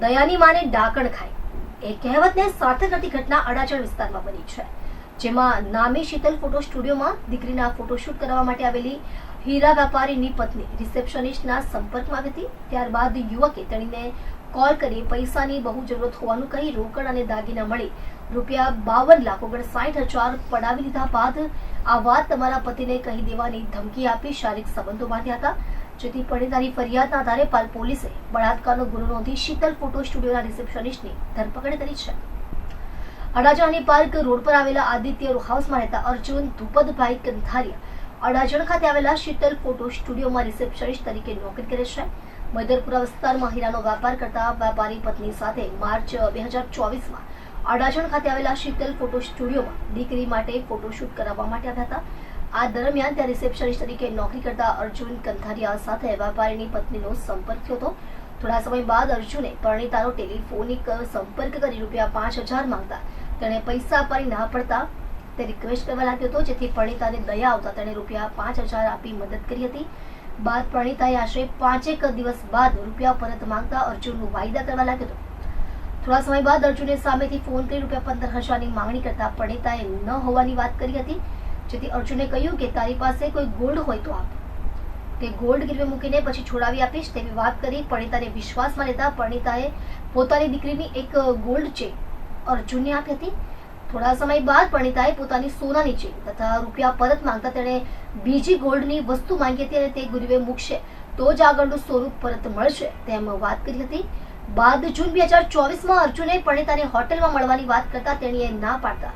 દયાની માને ડાકણ ખાય. એ કહેવતને સાર્થક કરતી ઘટના અડાચણ વિસ્તારમાં બની છે. જેમાં નામી શીતલ ફોટો સ્ટુડિયોમાં દીકરીના ફોટોશૂટ કરવા માટે આવેલી હીરા વેપારીની પત્ની રિસેપ્શનિસ્ટના સંપર્કમાં આવી હતી. ત્યારબાદ યુવકે તેણીને કોલ કરી પૈસાની બહુ જરૂરત હોવાનું કહી રોકડ અને દાગીના મળી રૂપિયા બાવન લાખ ઓગણસાઠ હજાર પડાવી લીધા બાદ આ વાત તમારા પતિને કહી દેવાની ધમકી આપી શારીરિક સંબંધો બાંધ્યા હતા. જેથી પરિણામી ફરિયાદના આધારે પાલ પોલીસે બળાત્કારનો ગુનો નોંધી શીતલ ફોટો સ્ટુડિયોના રિસેપ્શનિસ્ટની ધરપકડ કરી છે. અડાજણની પાર્ક રોડ પર આવેલા આદિત્ય હાઉસમાં રહેતા અર્જુન ધુપદભાઈ કંથારિયા અડાજણ ખાતે આવેલા શીતલ ફોટો સ્ટુડિયોમાં રિસેપ્શનિસ્ટ તરીકે નોકરી કરે છે. મદરપુરા વિસ્તારમાં હીરાનો વેપાર કરતા વેપારી પત્ની સાથે માર્ચ બે હજાર ચોવીસમાં અડાજણ ખાતે આવેલા શીતલ ફોટો સ્ટુડિયોમાં દીકરી માટે ફોટોશૂટ કરાવવા માટે આવ્યા હતા. આ દરમિયાન ત્યાં રિસેપ્શનિસ્ટ તરીકે નોકરી કરતા અર્જુન કંથારિયા સાથે વેપારીની પત્નીનો સંપર્ક થયો હતો. થોડા સમય બાદ અર્જુને પરણિતાનો ટેલિફોનિક સંપર્ક કરી રૂપિયા પાંચ હજાર માંગતા તેણે પૈસા આપવાની ના પડતા તે રિક્વેસ્ટ કરવા લાગ્યો હતો, જેથી પરણિતાને દયા આવતા તેણે રૂપિયા પાંચ હજાર આપી મદદ કરી હતી. બાદ પરણિતાએ આશરે પાંચેક દિવસ બાદ રૂપિયા પરત માંગતા અર્જુનનું વાયદા કરવા લાગ્યો હતો. થોડા સમય બાદ અર્જુને સામેથી ફોન કરી રૂપિયા પંદર હજારની માંગણી કરતા પરણિતાએ ન હોવાની વાત કરી હતી. જેથી અર્જુને કહ્યું કે તારી પાસે કોઈ ગોલ્ડ હોય તો આપ. તે ગોલ્ડ ગીરવે મૂકીને પછી છોડાવી આપીશ તેવી વાત કરી પરણિતાને વિશ્વાસમાં લેતા પરણિતાએ પોતાની દીકરીની એક ગોલ્ડ ચેન અર્જુનને આપી હતી. થોડા સમય બાદ પરણિતાએ પોતાની સોનાની ચેન તથા રૂપિયા પરત માંગતા તેણે બીજી ગોલ્ડની વસ્તુ માંગી હતી અને તે ગુરુવે મૂકશે તો જ આગળનું સ્વરૂપ પરત મળશે તેમ વાત કરી હતી. બાદ જૂન બે હજાર ચોવીસમાં અર્જુને પરણિતાને હોટેલમાં મળવાની વાત કરતા તેણીએ ના પાડતા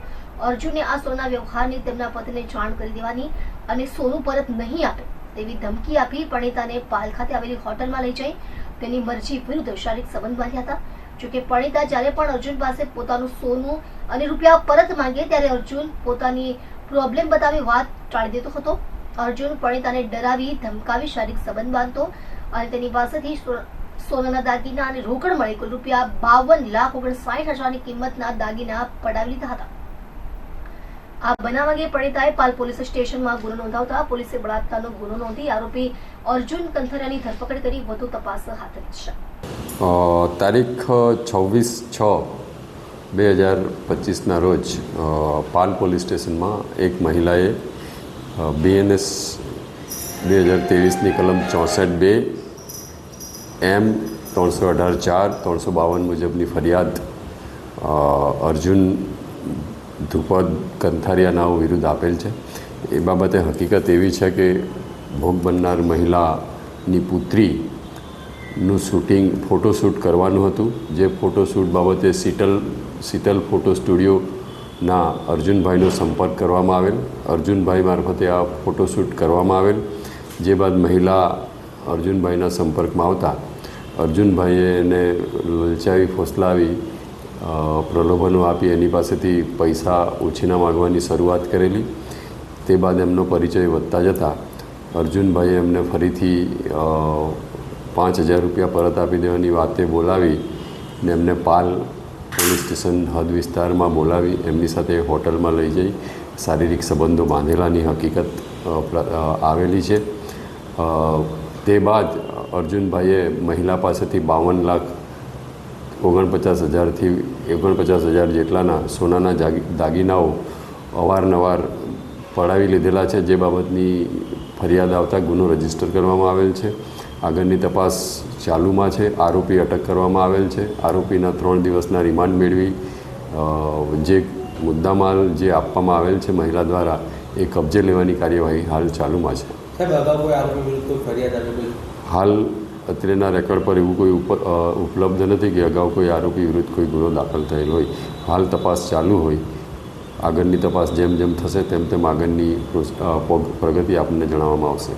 અર્જુને આ સોના વ્યવહારની તેમના પતિને જાણ કરી દેવાની અને સોનું પરત નહીં આપે તેવી ધમકી આપી પણિતાને પાલ ખાતે આવેલી હોટલમાં લઈ જઈ તેની મરજી વિરુદ્ધ શારીરિક સંબંધ બાંધ્યા હતા. જોકે પણિતા જ્યારે પણ અર્જુન પાસે પોતાનું સોનું અને રૂપિયા પરત માંગે ત્યારે અર્જુન પોતાની પ્રોબ્લેમ બતાવી વાત ટાળી દેતો હતો. અર્જુન પણિતાને ડરાવી, ધમકાવી, શારીરિક સંબંધ બાંધતો અને તેની પાસેથી સોનાના દાગીના અને રોકડ મળી કુલ રૂપિયા બાવન લાખ ઓગણસાઠ હજારની કિંમતના દાગીના પડાવી લીધા હતા. આ બનાવ અંગે પરણિતાએ પાલ પોલીસ સ્ટેશનમાં ગુનો નોંધાવતા પોલીસે બળાત્કારનો ગુનો નોંધી આરોપી અર્જુન કંથરાની ધરપકડ કરી વધુ તપાસ હાથ ધરી છે. તારીખ છવ્વીસ છ બે હજાર પચીસના રોજ પાલ પોલીસ સ્ટેશનમાં એક મહિલાએ બીએનએસ બે હજાર ત્રેવીસની કલમ ચોસઠ બે, એમ ત્રણસો અઢાર ચાર, ત્રણસો બાવન મુજબની ફરિયાદ અર્જુન ધ્રુપદ કંથારિયા નાઓ વિરુદ્ધ આપેલ છે. એ બાબતે હકીકત એવી છે કે ભોગ બનનાર મહિલાની પુત્રી નું શૂટિંગ ફોટોશૂટ કરવાનું હતું. જે ફોટોશૂટ બાબતે શીતલ શીતલ ફોટો સ્ટુડિયોના અર્જુનભાઈનો સંપર્ક કરવામાં આવેલ. અર્જુનભાઈ મારફતે આ ફોટોશૂટ કરવામાં આવેલ. જે બાદ મહિલા અર્જુનભાઈના સંપર્કમાં આવતા અર્જુનભાઈએ એને લલચાવી, ફોસલાવી પ્રલોભનો આપી એની પાસેથી પૈસા ઉછીના માગવાની શરૂઆત કરેલી. તે બાદ એમનો પરિચય વધતા જતાં અર્જુનભાઈએ એમને ફરીથી પાંચ હજાર રૂપિયા પરત આપી દેવાની વાતે બોલાવી ને એમને પાલ પોલીસ સ્ટેશન હદ વિસ્તારમાં બોલાવી, એમની સાથે હોટલમાં લઈ જઈ. શારીરિક સંબંધો બાંધેલાની હકીકત આવેલી છે. તે બાદ અર્જુનભાઈએ મહિલા પાસેથી બાવન લાખ ઓગણપચાસ હજારથી ઓગણપચાસ હજાર જેટલાના સોનાના દાગીનાઓ અવારનવાર પડાવી લીધેલા છે જે બાબતની ફરિયાદ આવતા ગુનો રજિસ્ટર કરવામાં આવેલ છે. આગળની તપાસ ચાલુમાં છે. આરોપી અટક કરવામાં આવેલ છે. આરોપીના ત્રણ દિવસના રિમાન્ડ મેળવી જે મુદ્દામાલ જે આપવામાં આવેલ છે મહિલા દ્વારા એ કબજે લેવાની કાર્યવાહી હાલ ચાલુમાં છે. હાલ અત્રેના રેકોર્ડ પર એવું કોઈ ઉપ- ઉપલબ્ધ નથી કે અગાઉ કોઈ આરોપી વિરુદ્ધ કોઈ ગુનો દાખલ થયેલ હોય. હાલ તપાસ ચાલુ હોય. આગળની તપાસ જેમ જેમ થશે તેમ તેમ આગળની પ્રગતિ આપણને જણાવવામાં આવશે.